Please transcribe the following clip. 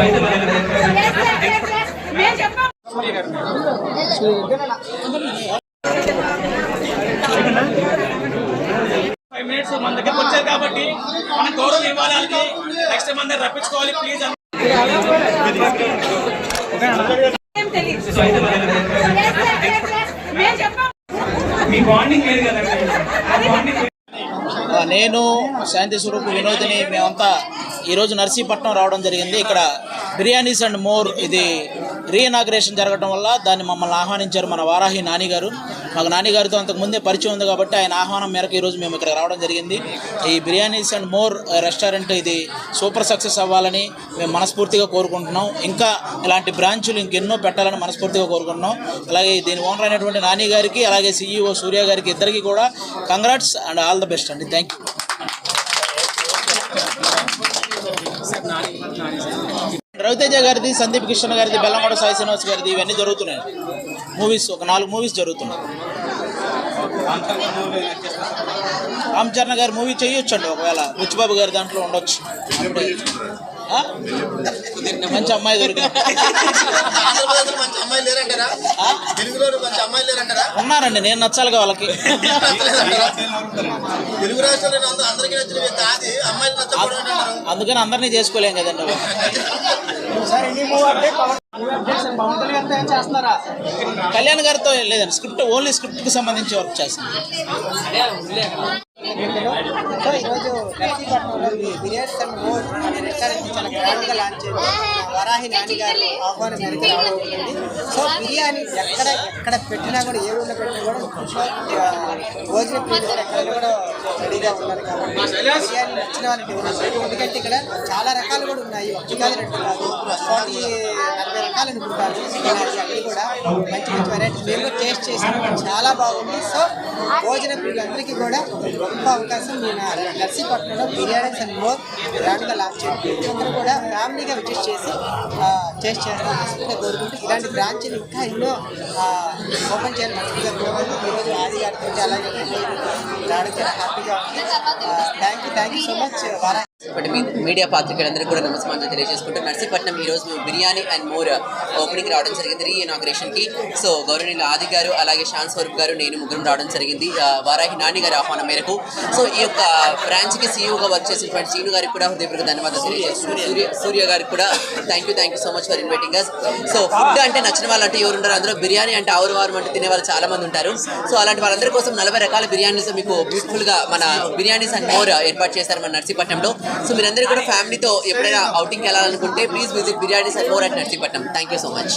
Five minutes మన దగ్గరకు వచ్చారు కాబట్టి మనం గౌరవం ఇవ్వాలి నెక్స్ట్ మన రప్పించుకోవాలి ప్లీజ్ మీ బాండింగ్ లేదు నేను శాంతి స్వరూపు వినోదిని మేమంతా ఈరోజు నర్సీపట్నం రావడం జరిగింది. ఇక్కడ బిర్యానీస్ అండ్ మోర్ ఇది రీఇనాగ్రేషన్ జరగడం వల్ల దాన్ని మమ్మల్ని ఆహ్వానించారు మన వారాహి నాని గారు. మాకు నాని గారితో అంతకు ముందే పరిచయం ఉంది కాబట్టి ఆయన ఆహ్వానం మేరకు ఈరోజు మేము ఇక్కడ రావడం జరిగింది. ఈ బిర్యానీస్ అండ్ మోర్ రెస్టారెంట్ ఇది సూపర్ సక్సెస్ అవ్వాలని మేము మనస్ఫూర్తిగా కోరుకుంటున్నాం. ఇంకా ఇలాంటి బ్రాంచులు ఇంకెన్నో పెట్టాలని మనస్ఫూర్తిగా కోరుకుంటున్నాం. అలాగే దీని ఓనర్ అయినటువంటి నాని గారికి అలాగే సీఈఓ సూర్య గారికి ఇద్దరికి కూడా congrats and all the best అండి. థ్యాంక్ యూ రవితేజ గారిది సందీప్ కృష్ణ గారిది బెల్లంకొండ సాయి శ్రీనివాస్ గారిది ఇవన్నీ జరుగుతున్నాయి. మూవీస్ ఒక నాలుగు మూవీస్ జరుగుతున్నాయి. రామ్ చరణ్ గారి మూవీ చేయొచ్చు అండి ఒకవేళ. బుచ్చిబాబు గారి దాంట్లో ఉండొచ్చు. మంచి అమ్మాయి దొరికింది. ఆంధ్రప్రదేశ్లో మంచి అమ్మాయిలు లేరంటారా? తెలుగులో మంచి అమ్మాయిలు లేరంటారా? ఉన్నారండి నేను నచ్చాలిగా వాళ్ళకి? తెలుగు రాష్ట్రాల్లో అందరికీ నచ్చిన వ్యక్తి అది అమ్మాయిలు నచ్చకూడదు అందుకని అందరినీ చేసుకోలేం కదండి కళ్యాణ్ గారితో లేదండి స్క్రిప్ట్ ఓన్లీ స్క్రిప్ట్కి సంబంధించి వర్క్ చేస్తాను వీటిలో సో ఈరోజు నర్సీపట్నంలో బి- బిర్యానీ అండ్ మోర్ అనే రెస్టారెంట్ చాలా గ్రాండ్గా లాంచ్ చేసి వరాహి నాని గారు ఆహ్వానం మేరకు రావడం సో బిర్యానీ ఎక్కడ ఎక్కడ పెట్టినా కూడా ఏ ఊళ్ళో పెట్టినా కూడా సో ఆ, భోజన ప్రియులు ఎక్కడ కూడా రెడీగా ఉన్నారు కాబట్టి బిర్యానీ నచ్చిన వాళ్ళకి ఎందుకంటే ఇక్కడ చాలా రకాలు కూడా ఉన్నాయి. ఒకటి కాదు రెండు కాదు ఫార్టీ నలభై రకాలు అనుకుంటారు బిర్యానీ అన్నీ కూడా మంచి మంచి వెరైటీస్ మేము టేస్ట్ చేసాము చాలా బాగుంది. సో భోజన ప్రియులందరికీ కూడా గొప్ప అవకాశం నేను నర్సీపట్నంలో బిర్యానీస్ అండ్ మోర్ గ్రాండ్గా లాంచ్ చేయండి ప్రతి ఒక్కరు కూడా ఫ్యామిలీగా విజిట్ చేసి టేస్ట్ చేస్తాను మనస్ఫూర్తిగా కోరుకుంటూ ఇలాంటి బ్రాంచ్లు ఇంకా ఎన్నో ఓపెన్ చేయాలి మనస్ఫూర్తిగా కోరుకుంటూ ఈరోజు ఆది గారితో అలాగే రావడం చాలా హ్యాపీగా ఉంది thank you thank you so much వారా. ఇప్పటి మీ- మీడియా పాత్రికలందరికీ కూడా నమస్కారం తెలియజేసుకుంటూ నర్సీపట్నం ఈ రోజు మేము biryani and more uh, opening రావడం జరిగింది రీ ఇనాగ్రేషన్కి సో గౌరవనీయులు ఆది గారు అలాగే శాన్ స్వరూప్ గారు నేను ముగ్గురం రావడం జరిగింది. వారాహి నాని గారి ఆహ్వానం మేరకు. సో ఈ యొక్క బ్రాంచ్కి సీఈఓగా వర్క్ చేసినటువంటి సీను గారికి కూడా హృదయపూర్వక ధన్యవాదాలు తెలియజేస్తున్నాను. సూర్య సూర్య గారికి కూడా thank you thank you so much for inviting us so food అంటే నచ్చిన వాళ్ళు అంటే ఎవరు ఉండరు. అందులో బిర్యానీ అంటే ఆవురు వారం అంటే తినే వాళ్ళు చాలా మంది ఉంటారు. సో అలాంటి వాళ్ళందరి కోసం నలభై రకాల బిర్యానీస్ మీకు బ్యూటిఫుల్గా మన బిర్యానీస్ అండ్ మోర్ uh, ఏర్పాటు చేశారు మన నర్సీపట్నంలో. సో మీరందరూ కూడా ఫ్యామిలీతో ఎప్పుడైనా అవుటింగ్ వెళ్ళాలనుకుంటే please visit biryanis and more at Narsipatnam thank you so much